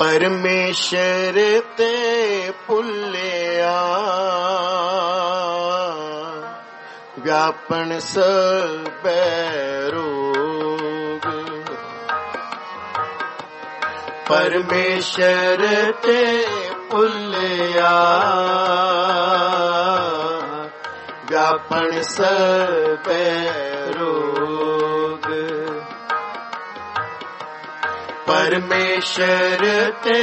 ਪਰਮੇਸ਼ਰ ਤੇ ਭੁੱਲਿਆ। ਵਿਆਪਨ ਸਬੈ ਰੋਗ। ਪਰਮੇਸ਼ਰ ਤੇ ਭੁੱਲਿਆ। ਵਿਆਪਨ ਸਬੈ ਰੋਗ। ਪਰਮੇਸ਼ਰ ਤੇ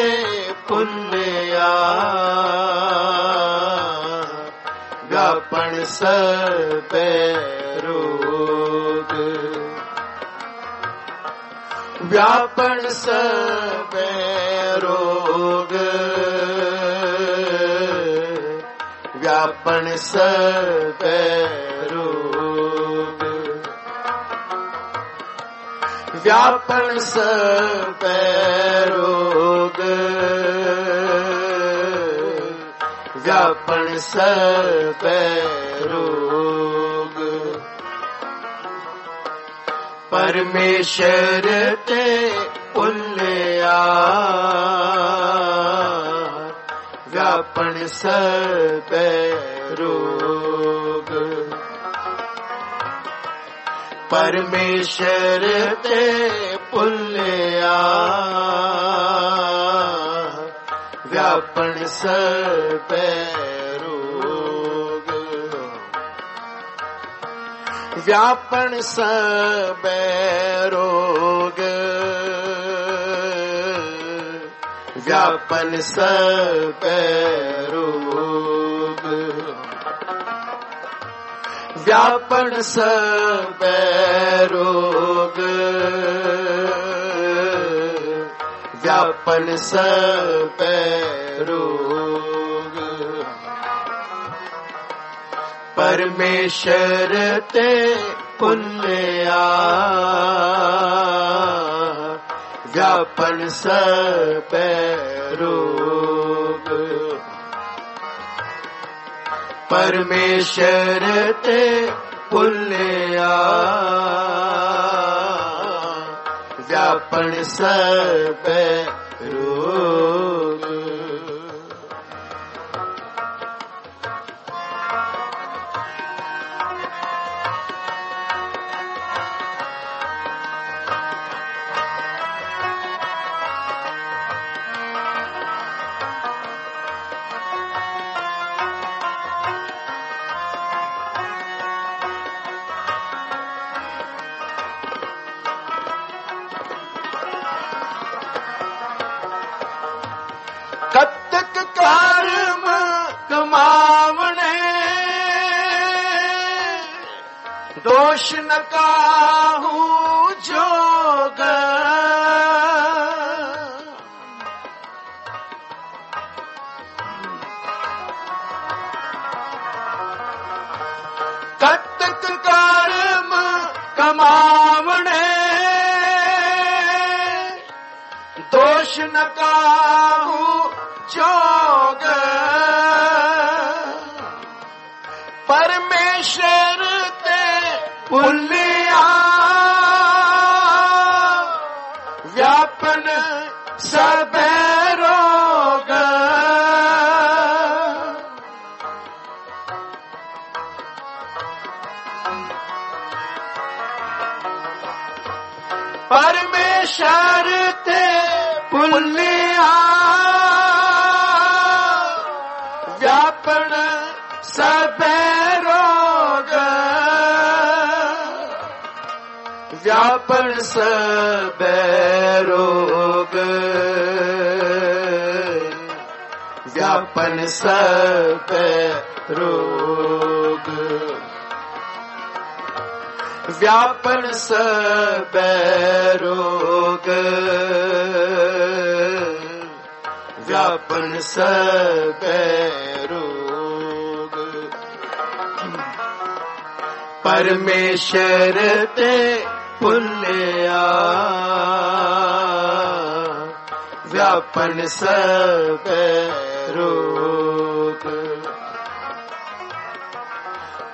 ਭੁੱਲਿਆ ਵਿਆਪਨ ਸਬੈ ਰੋਗ ਵਿਆਪਨ ਸਬੈ ਰੋਗ ਵਿਆਪਨ ਸਬੈ ਵਿਆਪਨ ਸਬੈ ਰੋਗ ਵਿਆਪਨ ਸਬੈ ਰੋਗ ਪਰਮੇਸ਼ਰ ਤੇ ਭੁੱਲਿਆ। ਵਿਆਪਨ ਸਬੈ ਰੋਗ ਪਰਮੇਸ਼ਰ ਭੁੱਲਿਆ। ਵਿਆਪਨ ਸਬੈ ਰੋਗ ਵਿਆਪਨ ਸਬੈ ਰੋਗ ਵਿਆਪਨ ਸਬੈ ਰੋਗ ਵਿਆਪਨ ਸਬੈ ਰੋਗ ਵਿਆਪਨ ਸਬੈ ਰੋਗ। ਪਰਮੇਸ਼ਰ ਤੇ ਭੁੱਲਿਆ ਵਿਆਪਨ ਸਬੈ ਰੋਗ। ਪਰਮੇਸ਼ਰ ਤੇ ਭੁੱਲਿਆ ਵਿਆਪਨ ਸਬੈ ਰੋਗ ਕਤਕ ਕਰਮ ਕਮਾਵਣੇ। ਦੋਸ਼ ਨ ਕਾਹੂ ਜੋਗ। ਕਤਕ ਕਰਮ ਕਮਾਵਣੇ। ਦੋਸ਼ ਨ ਕਾਹੂ ਜੋਗ। ਪਰਮੇਸ਼ਰ ਤੇ ਭੁੱਲਿਆ। ਵਿਆਪਨ ਸਬੈ ਰੋਗ। ਪਰਮੇਸ਼ਰ ਤੇ ਭੁੱਲਿਆ। ਵਿਆਪਨ ਸਬੈ ਰੋਗ। ਵਿਆਪਨ ਸਬੈ ਰੋਗ। ਵਿਆਪਨ ਸਬੈ ਰੋਗ। ਵਿਆਪਨ ਸਬੈ ਰੋਗ। ਪਰਮੇਸ਼ਰ ਤੇ ਭੁੱਲਿਆ। ਵਿਆਪਨ ਸਭੈ ਰੋਗ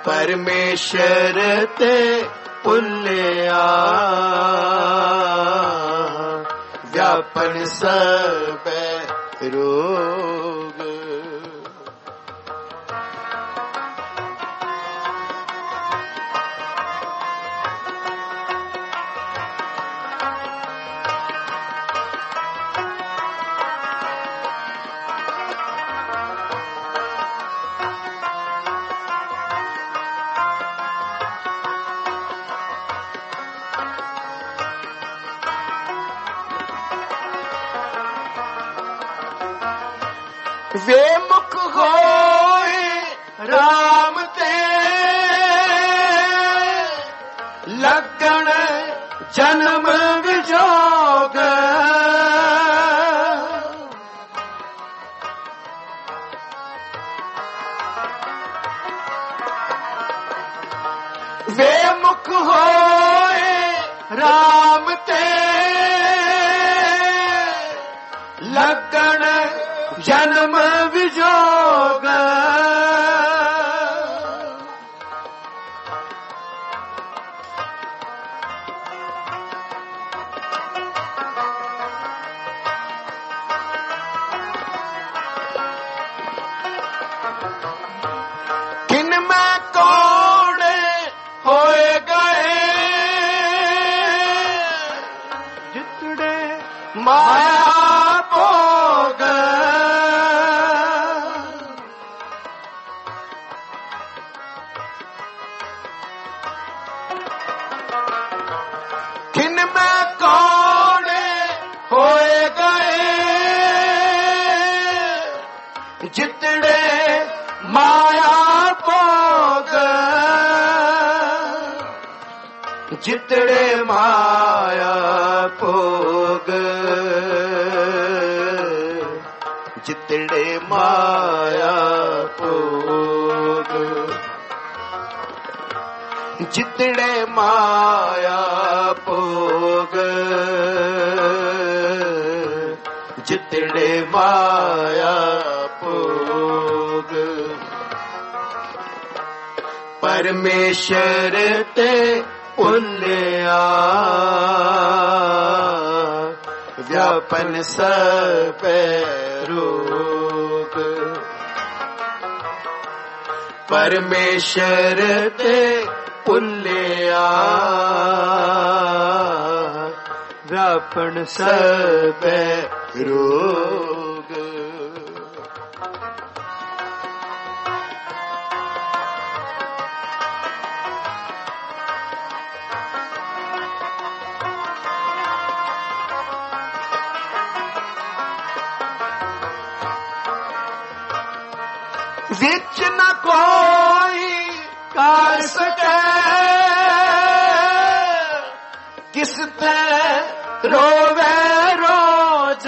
ਪਰਮੇਸ਼ਰ ਤੇ ਭੁੱਲਿਆ। ਵਿਆਪਨ ਸਭੈ ਰੋਗ ਵੇ ਮੁਖ ਹੋਏ RAM ਤੇ। ਲੱਗਣ ਜਨਮ ਵਿਜੋਗ। ਵੇ ਮੁਖ ਹੋਏ RAM ਤੇ। ਲੱਗਣ ਜਨਮ ਵਿਜੋਗ। ਕੋੜੇ ਹੋਏ ਗਏ? ਜਿਤੜੇ ਮਾਇਆ ਜਿਤੜੇ ਮਾਇਆ ਭੋਗ। ਜਿਤੜੇ ਮਾਇਆ ਭੋਗ। ਜਿਤੜੇ ਮਾਇਆ ਭੋਗ। ਜਿਤੜੇ ਮਾਇਆ ਭੋਗ। ਪਰਮੇਸ਼ਰ ਤੇ ਭੁੱਲਿਆ ਵਿਆਪਨ ਸਪੈ ਰੋਗ ਪਰਮੇਸ਼ਰ ਤੇ ਭੁੱਲਿਆ ਵਿਆਪਨ ਸਪੈ ਰੋਗ बिच न कोई कर सके किस ते रोवे रोज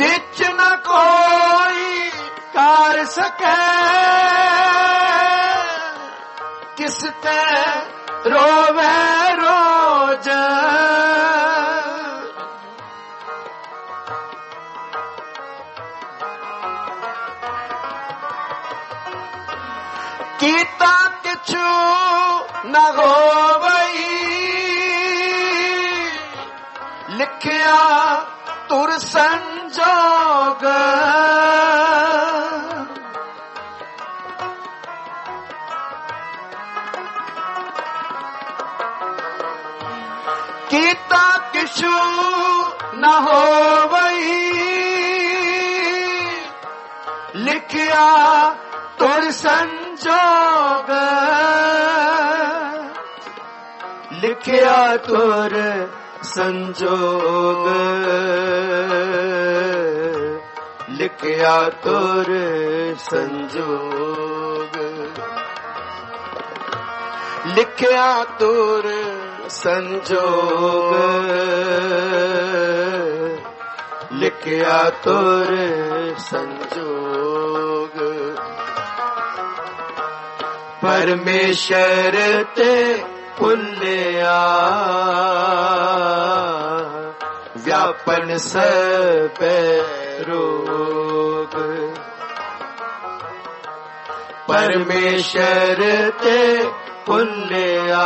विच न कोई कर सके किस ते रोवे रो ਹੋਵਈ ਲਿਖਿਆ ਤੁਰ ਸੰਜੋਗ ਕੀਤਾ ਕਿਛੂ ਨ ਹੋਵਈ ਲਿਖਿਆ ਤੁਰ ਸੰਜੋਗ राख्या तोर संजोग। लिखया तोर संजोग। लिखया तोर संजोग। लिखिया तोर संजोग। परमेश्वर ते ਭੁੱਲਿਆ ਵਿਆਪਨ ਸਪੈ ਰੋਗ ਪਰਮੇਸ਼ਰ ਤੇ ਭੁੱਲਿਆ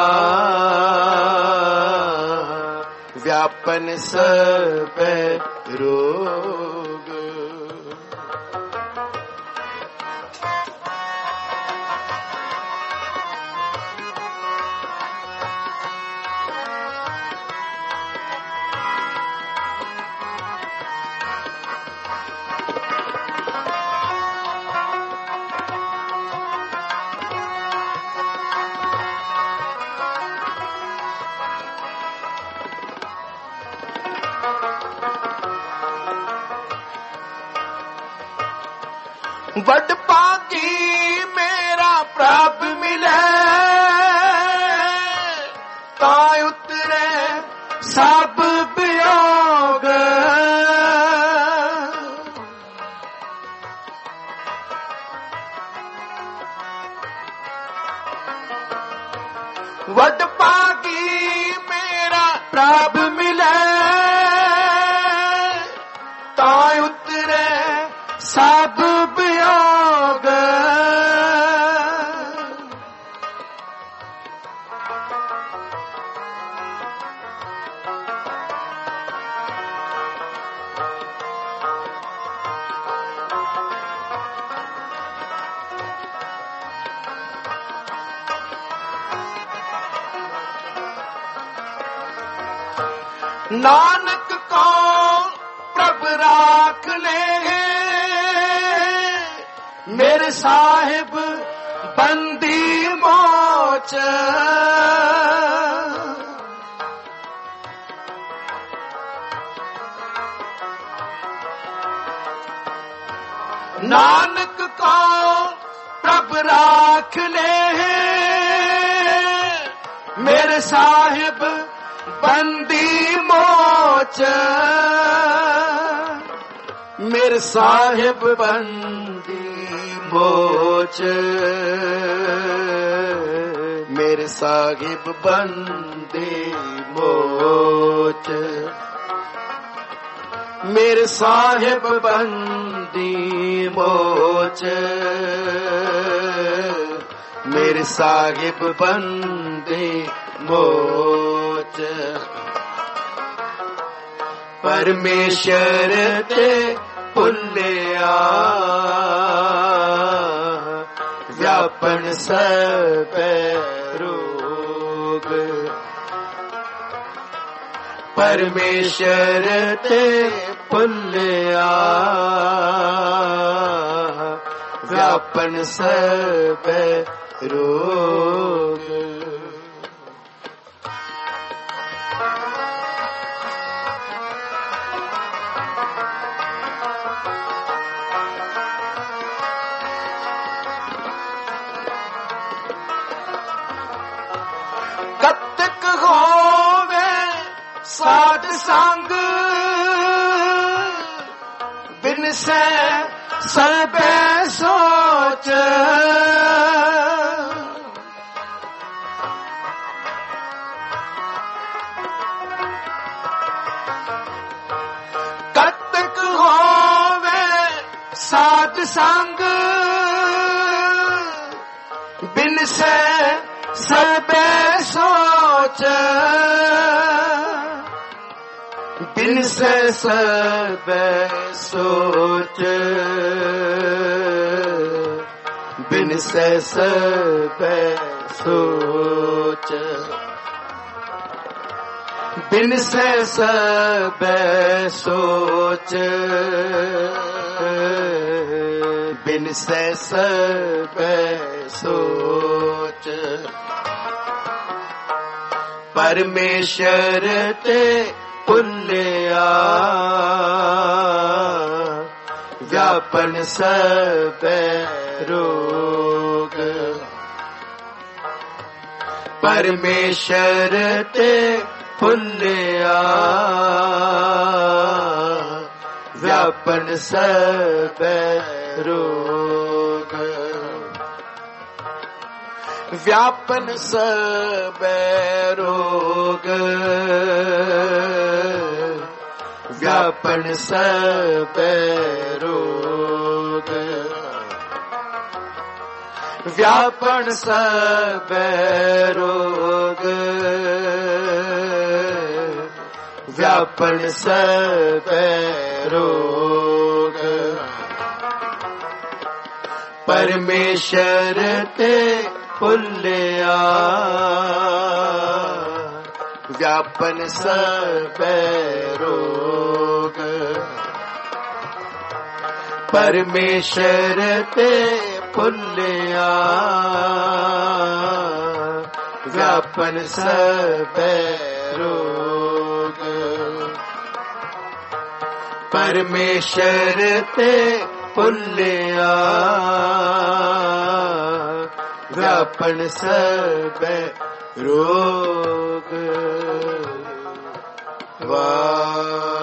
ਵਿਆਪਨ ਸਭੈ ਰੋਗ ਵੱਡ ਪਾਗੀ ਮੇਰਾ ਪ੍ਰਭ ਮਿਲੇ। ਤਾਂ ਉਤਰੇ ਸਭ ਬਿਯੋਗ ਵੱਡ ਪਾਗੀ ਮੇਰਾ ਪ੍ਰਭ ਮਿਲੇ। ਨਾਨਕ ਕੋ ਪ੍ਰਭ ਰਾਖ ਲੈ? ਮੇਰੇ ਸਾਹਿਬ ਬੰਦੀ ਮੋਚ। ਨਾਨਕ ਕੋ ਪ੍ਰਭ ਰਾਖ ਲੈ? ਮੇਰੇ ਸਾਹਿਬ ਬੰਦੀ ਮੋਚ। ਮੇਰੇ ਸਾਹਿਬ ਬੰਦੀ ਮੋਚ। ਮੇਰੇ ਸਾਹਿਬ ਬੰਦੀ ਮੋਚ। ਮੇਰੇ ਸਾਹਿਬ ਬੰਦੀ ਮੋਚ। ਮੇਰੇ ਸਾਹਿਬ ਬੰਦੀ ਮੋਚ। ਪਰਮੇਸ਼ਰ ਤੇ ਭੁੱਲਿਆ। ਵਿਆਪਨ ਸਭੈ ਰੋਗ ਪਰਮੇਸ਼ਰ ਤੇ ਭੁੱਲਿਆ। ਵਿਆਪਨ ਸਭੈ ਰੋਗ ਸਾਧ ਸੰਗ ਬਿਨ ਸੈ ਸਭੈ ਸੋਚ। ਕਤਕ ਹੋਵੇ ਸਾਧ ਸੰਗ ਬਿਨ ਸੈ ਸਭੈ ਸੋਚ। ਬਿਨ ਸੈ ਸਭੈ ਸੋਚ ਬਿਨ ਸੈ ਸਭੈ ਸੋਚ ਬਿਨ ਸੈ ਸਭੈ ਸੋਚ ਬਿਨ ਸੈ ਸਭੈ ਸੋਚ ਪਰਮੇਸ਼ਰ ਤੇ ਭੁੱਲਿਆ। ਵਿਆਪਨ ਸਭੈ ਰੋਗ। ਪਰਮੇਸ਼ਰ ਤੇ ਭੁੱਲਿਆ। ਵਿਆਪਨ ਸਭੈ ਰੋਗ। व्यापन सब रोग व्यापन सब रोग व्यापन सब रोग व्यापन सब रोग परमेश्वर ते ਖੁੱਲਿਆ। ਵਿਆਪਨ ਸਭੈ ਰੋਗ। ਪਰਮੇਸ਼ਰ ਤੇ ਭੁੱਲਿਆ। ਵਿਆਪਨ ਸਭੈ ਰੋਗ। ਪਰਮੇਸ਼ਰ ਤੇ ਭੁੱਲਿਆ। व्यापन सब रोग वाह